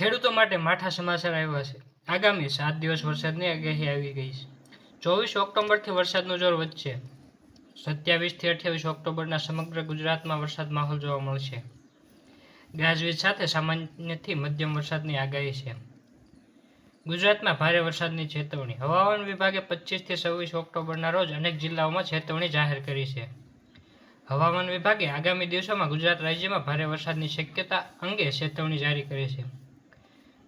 ખેડૂતો માટે માઠા સમાચાર આવ્યા છે. આગામી સાત દિવસ વરસાદની આગાહી આવી ગઈ છે. ચોવીસ ઓક્ટોબરથી વરસાદનો જોર વધશે. સત્યાવીસથી અઠ્યાવીસ ઓક્ટોબરના સમગ્ર ગુજરાતમાં વરસાદ માહોલ જોવા મળશે. ગાજવીજ સાથે સામાન્યથી મધ્યમ વરસાદની આગાહી છે. ગુજરાતમાં ભારે વરસાદની ચેતવણી. હવામાન વિભાગે પચીસથી છવ્વીસ ઓક્ટોબરના રોજ અનેક જિલ્લાઓમાં ચેતવણી જાહેર કરી છે. હવામાન વિભાગે આગામી દિવસોમાં ગુજરાત રાજ્યમાં ભારે વરસાદની શક્યતા અંગે ચેતવણી જારી કરી છે.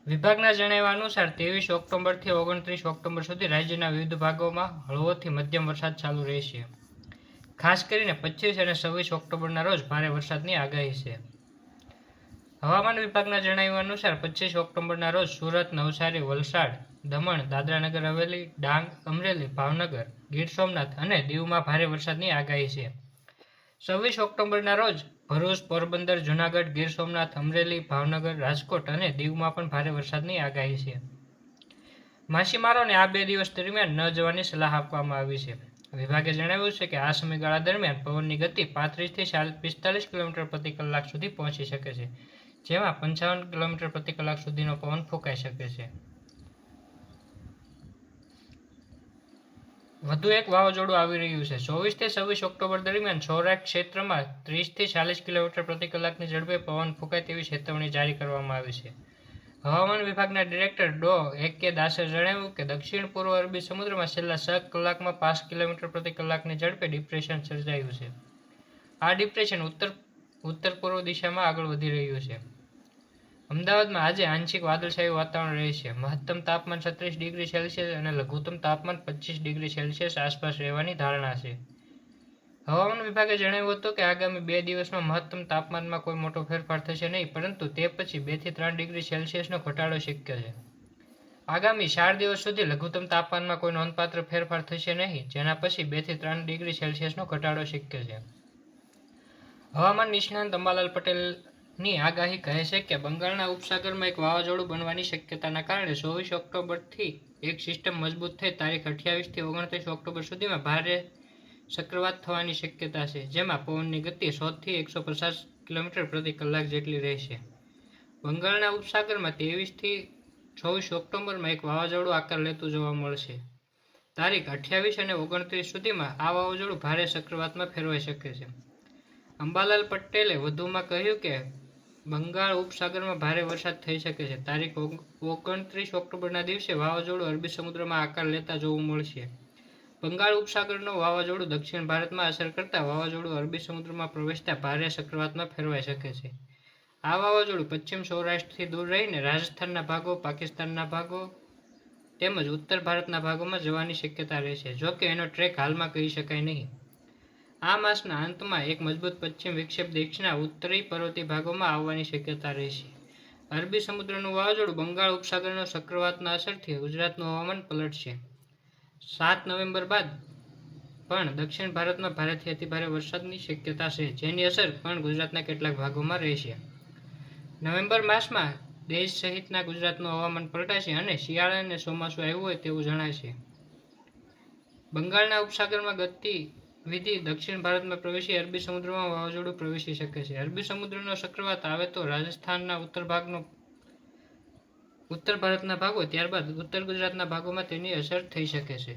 વિભાગના જણાવ્યા અનુસાર ત્રેવીસ ઓક્ટોબરથી ઓગણત્રીસ ઓક્ટોબર સુધી રાજ્યના વિવિધ ભાગોમાં હળવોથી મધ્યમ વરસાદ ચાલુ રહેશે. ખાસ કરીને પચીસ અને છવ્વીસ ઓક્ટોબરના રોજ ભારે વરસાદની આગાહી છે. હવામાન વિભાગના જણાવ્યા અનુસાર પચીસ ઓક્ટોબરના રોજ સુરત, નવસારી, વલસાડ, દમણ, દાદરાનગર હવેલી, ડાંગ, અમરેલી, ભાવનગર, ગીર સોમનાથ અને દીવમાં ભારે વરસાદની આગાહી છે. છવ્વીસ ઓક્ટોબરના રોજ ભરૂચ, પોરબંદર, જુનાગઢ, ગીર સોમનાથ, અમરેલી, ભાવનગર, રાજકોટ અને દીવમાં પણ ભારે વરસાદની આગાહી છે. માછીમારોને આ બે દિવસ દરમિયાન ન જવાની સલાહ આપવામાં આવી છે. વિભાગે જણાવ્યું છે કે આ સમયગાળા દરમિયાન પવનની ગતિ પાંત્રીસથી પિસ્તાલીસ કિલોમીટર પ્રતિ કલાક સુધી પહોંચી શકે છે, જેમાં પંચાવન કિલોમીટર પ્રતિ કલાક સુધીનો પવન ફૂંકાઈ શકે છે. વધુ એક વાવાઝોડું આવી રહ્યું છે. ચોવીસથી છવ્વીસ ઓક્ટોબર દરમિયાન સૌરાષ્ટ્ર ક્ષેત્રમાં ત્રીસથી ચાલીસ કિલોમીટર પ્રતિ કલાકની ઝડપે પવન ફૂંકાય તેવી ચેતવણી જારી કરવામાં આવી છે. હવામાન વિભાગના ડિરેક્ટર ડો. એ કે દાસે જણાવ્યું કે દક્ષિણ પૂર્વ અરબી સમુદ્રમાં છેલ્લા છ કલાકમાં પાંચ કિલોમીટર પ્રતિ કલાકની ઝડપે ડિપ્રેશન સર્જાયું છે. આ ડિપ્રેશન ઉત્તર ઉત્તર પૂર્વ દિશામાં આગળ વધી રહ્યું છે. અમદાવાદમાં આજે આંશિક વાદળછાયું વાતાવરણ રહેશે. મહત્તમ તાપમાન છત્રીસ ડિગ્રી સેલ્સિયસ અને લઘુત્તમ તાપમાન પચીસ ડિગ્રી સેલ્સિયસ આસપાસ રહેવાની ધારણા છે. હવામાન વિભાગે જણાવ્યું હતું કે આગામી બે દિવસમાં મહત્તમ તાપમાનમાં કોઈ મોટો ફેરફાર થશે નહીં, પરંતુ તે પછી બેથી ત્રણ ડિગ્રી સેલ્સિયસનો ઘટાડો શક્ય છે. આગામી ચાર દિવસ સુધી લઘુત્તમ તાપમાનમાં કોઈ નોંધપાત્ર ફેરફાર થશે નહીં, જેના પછી બેથી ત્રણ ડિગ્રી સેલ્સિયસનો ઘટાડો શક્ય છે. હવામાન નિષ્ણાંત અંબાલાલ પટેલની આગાહી કહે છે કે બંગાળના ઉપસાગરમાં એક વાવાઝોડું બનવાની શક્યતાના કારણે ચોવીસ ઓક્ટોબરથી એક સિસ્ટમ મજબૂત થઈ. તારીખ અઠ્યાવીસથી ઓગણત્રીસ ઓક્ટોબર સુધીમાં ભારે ચક્રવાત થવાની શક્યતા છે, જેમાં પવનની ગતિ સોથી એકસો પચાસ કિલોમીટર પ્રતિ કલાક જેટલી રહેશે. બંગાળના ઉપસાગરમાં ત્રેવીસથી ચોવીસ ઓક્ટોબરમાં એક વાવાઝોડું આકાર લેતું જોવા મળશે. તારીખ અઠ્યાવીસ અને ઓગણત્રીસ સુધીમાં આ વાવાઝોડું ભારે ચક્રવાતમાં ફેરવાઈ શકે છે. અંબાલાલ પટેલે વધુમાં કહ્યું કે બંગાળ ઉપસાગરમાં ભારે વરસાદ થઈ શકે છે. તારીખ ઓગણત્રીસ ઓક્ટોબરના દિવસે વાવાઝોડું અરબી સમુદ્રમાં આકાર લેતા જોવું મળશે. બંગાળ ઉપસાગરનું વાવાઝોડું દક્ષિણ ભારતમાં અસર કરતા વાવાઝોડું અરબી સમુદ્રમાં પ્રવેશતા ભારે ચક્રવાતમાં ફેરવાઈ શકે છે. આ વાવાઝોડું પશ્ચિમ સૌરાષ્ટ્રથી દૂર રહીને રાજસ્થાનના ભાગો, પાકિસ્તાનના ભાગો તેમજ ઉત્તર ભારતના ભાગોમાં જવાની શક્યતા રહેશે. જો કે એનો ટ્રેક હાલમાં કહી શકાય નહીં. આ માસના અંતમાં એક મજબૂત પશ્ચિમ વિક્ષેપ દક્ષિણના ઉત્તરી પર્વતીય ભાગોમાં આવવાની શક્યતા રહેશે. અરબી સમુદ્રનું વાવાઝોડું બંગાળ ઉપસાગરનો ચક્રવાતના અસરથી ગુજરાતનું હવામાન પલટશે. સાત નવેમ્બર બાદ પણ દક્ષિણ ભારતમાં ભારેથી અતિભારે વરસાદની શક્યતા છે, જેની અસર પણ ગુજરાતના કેટલાક ભાગોમાં રહેશે. નવેમ્બર માસમાં દેશ સહિતના ગુજરાતનું હવામાન પલટાશે અને શિયાળા અને ચોમાસું આવ્યું હોય તેવું જણાય છે બંગાળના ઉપસાગરમાં ગતિ વિધિ દક્ષિણ ભારતમાં પ્રવેશી અરબી સમુદ્રમાં વાવાઝોડું પ્રવેશી શકે છે. અરબી સમુદ્રનો ચક્રવાત આવે તો રાજસ્થાનના ઉત્તર ભાગનો ઉત્તર ભારતના ભાગો, ત્યારબાદ ઉત્તર ગુજરાતના ભાગોમાં તેની અસર થઈ શકે છે.